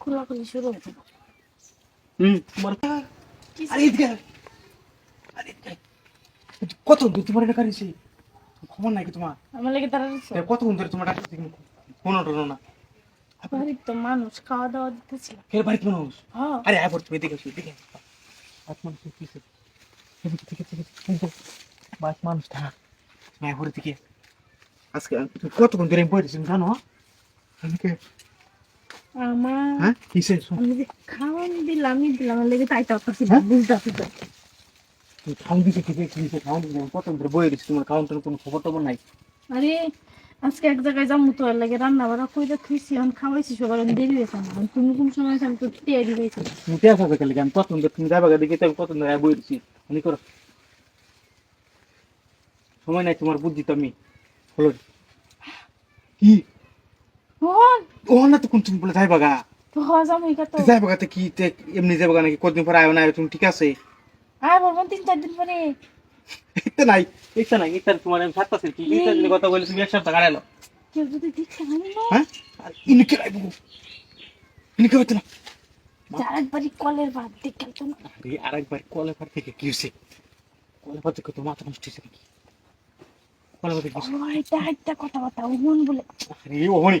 খোলাখুলি শুরু হয়েছে হুম তোমার কি আরে এদিকে আয়। আরে এদিকে আয়। কত দূর তোমার এটা কারিছি খবর নাই কি তোমার আমার লেগে তারা কত ধরে তোমার কোনো না তো মানুষ খাওয়া দাওয়া দিতেছিল বাড়িতে মানুষ আরে আয় আসো এদিকে বাস মানুষ কিসে এদিকে থেকে মানুষ থাক আয় দিকে আজকে তুমি কতক্ষণ ধরে জানো আমার হ্যাঁ? কিসে আমি যে খাওয়ানি দিলাম দিলাম লেগে তাইতে অত হ্যাঁ? বুঝতে তুমি খাওয়ান দিকে থেকে কিসে খাওয়ান দিকে কত ধরে বয়ে দিচ্ছি তোমার কাউন্টার কোনো খবর টবর নাই। আরে আজকে এক জায়গায় যাব তো লাগে রান্না বাড়া কইরা খুঁজছি এখন খাওয়াইছি সবার আমি দেরি হয়েছে না তুমি কোন সময় আমি তো তৈরি হয়েছি। তুমি পেয়ে থাকবে খালি আমি কত ধরে তুমি যাবে দিকে আমি কত ধরে বয়ে দিচ্ছি আমি করো। সময় নাই তোমার বুদ্ধি তো আমি। হলো কি? হন ও না তো কোন তুমি বলে যাই বাগা তো হওয়া যাব তো যাই বাগাতে কি তে এমনি যাই বাগা নাকি কতদিন পর আয় না তুমি ঠিক আছে? আর বলব তিন চার দিন পরে। একটা নাই একটা নাই একটা তোমার আমি থাকতেছি কি এটা নিয়ে কথা বলে তুমি এক সপ্তাহ গাড়ালো কেউ যদি আমি না। হ্যাঁ? আর ইনকে রাইবো ইনকে হতো না? যার একবারই কলের ভাত দেখে তো না। আরে আরেকবার কলেপার থেকে কি হয়েছে? কলেপার থেকে তো মাথা নষ্ট হয়েছে নাকি? কলেপার থেকে কি হয়েছে? ও কথাবার্তা ও মন বলে। আরে ও হনি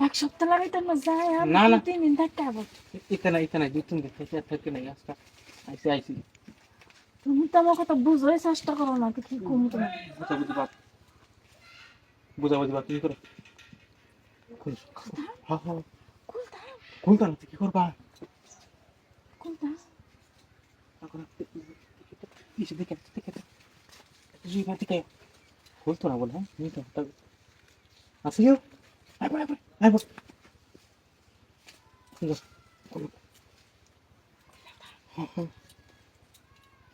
এক সপ্তাহ লাগাইতে না যায় না, না। তিন দিন থাকতে হবে। এখানে এখানে দুই তিন দিন থেকে থাকে নাই আজকে আইসি আইসি তুমি তো আমার কথা বুঝোই চেষ্টা করো না তো কি কম তোমার বুঝাবুঝি বাদ বুঝাবুঝি বাদ কি করে? হ্যাঁ হ্যাঁ কোনটা খুলতা না কি করবা? কোনটা এখন ইসে দেখে দেখে দিকে খুলতো না বল হ্যাঁ? নিয়ে আইবো ঠিক আছে খুলো। হ্যাঁ হ্যাঁ।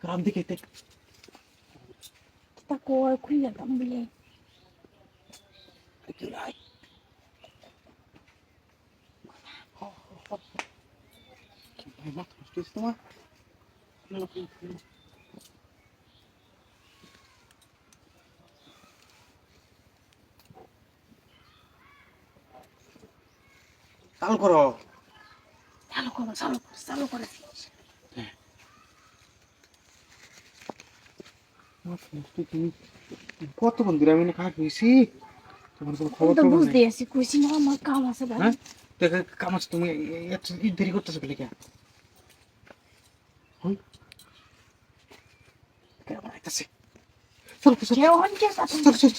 গ্রাম দিকে তা বলে। কি মাথা নষ্ট হয়েছে তোমার? চালু করো। চালু করো চালু করো চালু করে তুমি কত বন্ধুরা আমি না হয়েছি তোমার কোনো খবর তো বুঝতে আছি কইছি না আমার কাম আছে ভাই। হ্যাঁ? দেখে কামাচ্ছ তুমি এত দেরি করতেছো বলে কে হই। কেমন আইতাছে? চল চল কেউ হন কে চল চল চল।